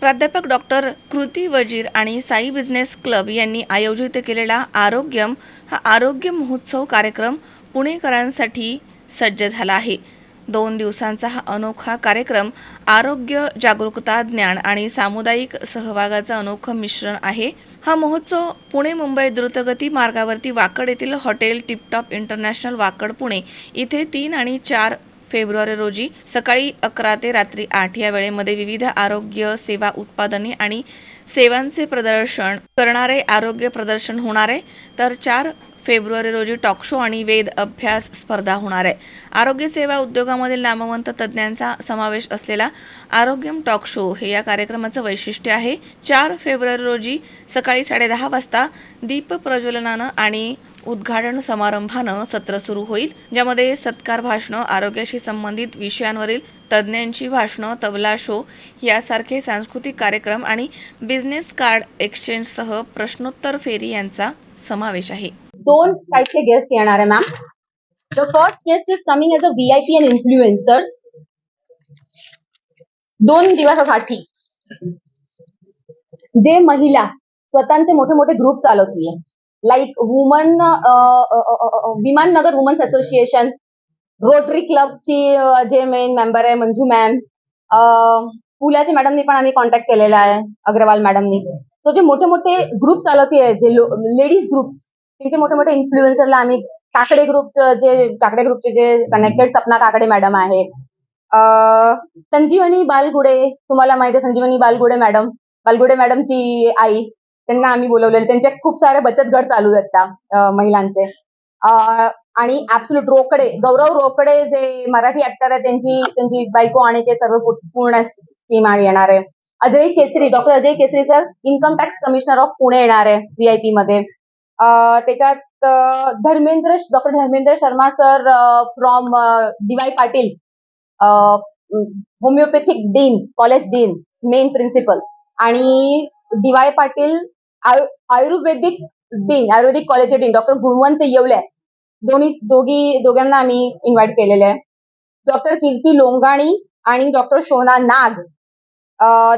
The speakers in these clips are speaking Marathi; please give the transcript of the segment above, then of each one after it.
प्राध्यापक डॉक्टर कृती वजीर आणि साई बिझनेस क्लब यांनी आयोजित केलेला आरोग्यम हा आरोग्य महोत्सव कार्यक्रम पुणेकरांसाठी सज्ज झाला आहे. दोन दिवसांचा हा अनोखा कार्यक्रम आरोग्य जागरूकता ज्ञान आणि सामुदायिक सहभागाचं अनोखं मिश्रण आहे. हा महोत्सव पुणे मुंबई द्रुतगती मार्गावरती वाकड येथील hotel Tip Top International Wakad Pune इथे तीन आणि चार फेब्रुवारी रोजी सकाळी अकरा ते रात्री आठ या वेळेमध्ये विविध आरोग्य सेवा उत्पादने आणि सेवांचे प्रदर्शन करणारे आरोग्य प्रदर्शन होणार आहे. तर चार फेब्रुवारी रोजी टॉक शो आणि वेद अभ्यास स्पर्धा होणार आहे. आरोग्य सेवा उद्योगामधील नामवंत तज्ज्ञांचा समावेश असलेला आरोग्यम टॉक शो हे या कार्यक्रमाचं वैशिष्ट्य आहे. चार फेब्रुवारी रोजी सकाळी साडेदहा वाजता दीप प्रज्वलनानं आणि उद्घाटन समारंभानं सत्र सुरू होईल ज्यामध्ये सत्कार भाषणं आरोग्याशी संबंधित विषयांवरील तज्ज्ञांची भाषणं तबला शो यासारखे सांस्कृतिक कार्यक्रम आणि बिझनेस कार्ड एक्सचेंजसह प्रश्नोत्तर फेरी यांचा समावेश आहे. दोन टाईपचे गेस्ट येणार आहे ma'am the first guest is coming as a V I P and influencers दोन दिवसासाठी. जे महिला स्वतःचे मोठे मोठे group चालवतीये. Like woman Viman Nagar women's association Rotary क्लबची जे मेन मेंबर आहे मंजू मॅम पुलाचे मॅडमनी पण आम्ही कॉन्टॅक्ट केलेला आहे अग्रवाल मॅडमनी तो जे मोठे मोठे ग्रुप चालवते जे लेडीज ग्रुप्स त्यांचे मोठे मोठे इन्फ्लुएन्सरला आम्ही काकडे ग्रुप जे काकडे ग्रुपचे जे कनेक्टेड सपना काकडे मॅडम आहे. Uh, संजीवनी बालगुडे तुम्हाला माहिती आहे संजीवनी बालगुडे मॅडम बालगुडे मॅडमची आई. त्यांना आम्ही बोलवलेले. त्यांच्या खूप सारे बचत गट चालू आहेत त्या महिलांचे. आणि ऍब्सुलट रोकडे गौरव रोकडे जे मराठी ऍक्टर आहे त्यांची त्यांची बायको आणि ते सर्व पूर्ण स्कीम येणार आहे. Ajay Kesari doctor Ajay Kesari sir income tax commissioner of Pune येणार आहे व्हीआयपी मध्ये. त्याच्यात Dharmendra doctor Dharmendra Sharma sir from DY Patil homeopathic dean college dean main principal आणि DY Patil ayurvedic dean ayurvedic कॉलेजचे डीन डॉक्टर गुणवंत येवले. दोन्ही दोघी दोघांना आम्ही इन्व्हाइट केलेले. आहे डॉक्टर कीर्ती लोंगाणी आणि doctor Shona Nag.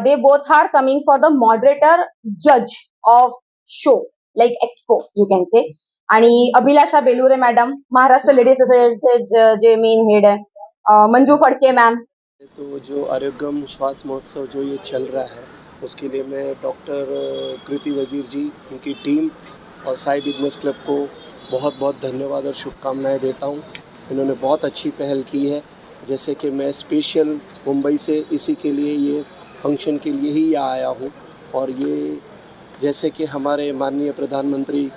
They both are coming for the moderator जज of show like expo you can say आणि अभिलाषा बेलुरे मॅडम महाराष्ट्र लेडीज असोसिएशनचे जे मेन हेड आहे. मंजू फडके मॅम तो जो आरोग्यम श्वास महोत्सव जो ये चल रहा है उसके लिए मैं डॉक्टर कृति वज़ीर जी, उनकी टीम और साई बिज़नेस क्लब को बहुत बहुत धन्यवाद और शुभकामनाएँ देता हूँ। इन्होंने बहुत अच्छी पहल की है। जैसे कि मैं स्पेशल मुंबई से इसी के लिए ये फ़ंक्शन के लिए ही यहाँ आया हूँ। और ये, जैसे कि हमारे माननीय प्रधानमंत्री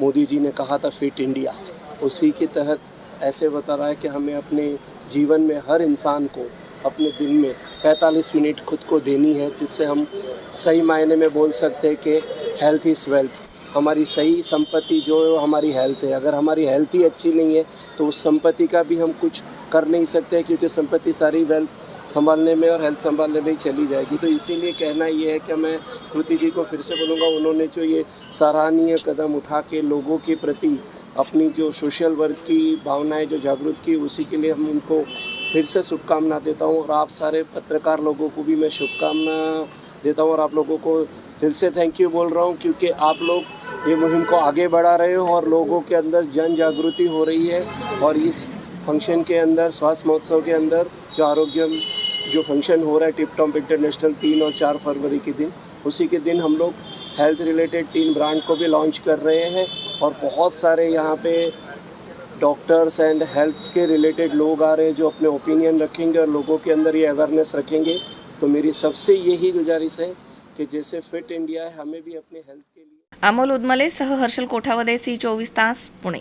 मोदी जी ने कहा था, फिट इंडिया। उसी के तहत ऐसे बता रहा है कि हमें अपने जीवन में हर इंसान को अपने दिन में 45 मिनट खुद को देनी है, जिससे हम सही मायने में बोल सकते हैं कि हेल्थ इज़ वेल्थ हमारी सही संपत्ति जो है हमारी हेल्थ है। अगर हमारी हेल्थ ही अच्छी नहीं है तो उस संपत्ति का भी हम कुछ कर नहीं सकते क्योंकि संपत्ति सारी वेल्थ संभालने में और हेल्थ संभालने में ही चली जाएगी। तो इसीलिए कहना ये है कि मैं कृति जी को फिर से बोलूँगा, उन्होंने जो ये सराहनीय कदम उठा के लोगों के प्रति अपनी जो सोशल वर्क की भावनाएँ, जो जागरूक की, उसी के लिए हम उनको फिर से शुभकामना देता हूँ और आप सारे पत्रकार लोगों को भी मैं शुभकामना देता हूँ और आप लोगों को दिल से थैंक यू बोल रहा हूँ क्योंकि आप लोग ये मुहिम को आगे बढ़ा रहे हो और लोगों के अंदर जन जागृति हो रही है और इस फ़ंक्शन के अंदर, स्वास्थ्य महोत्सव के अंदर जो आरोग्य जो फ़ंक्शन हो रहा है टिप टॉप इंटरनेशनल तीन और चार फरवरी के दिन, उसी के दिन हम लोग हेल्थ रिलेटेड तीन ब्रांड को भी लॉन्च कर रहे हैं और बहुत सारे यहाँ पे डॉक्टर्स एंड हेल्थ के रिलेटेड लोग आ रहे हैं जो अपने ओपिनियन रखेंगे और लोगों के अंदर ये अवेयरनेस रखेंगे। तो मेरी सबसे यही गुजारिश है कि जैसे फिट इंडिया है, हमें भी अपने हेल्थ के लिए अमोल उदमले, सह हर्षल कोठावदे, सी चोवीस तास, पुणे।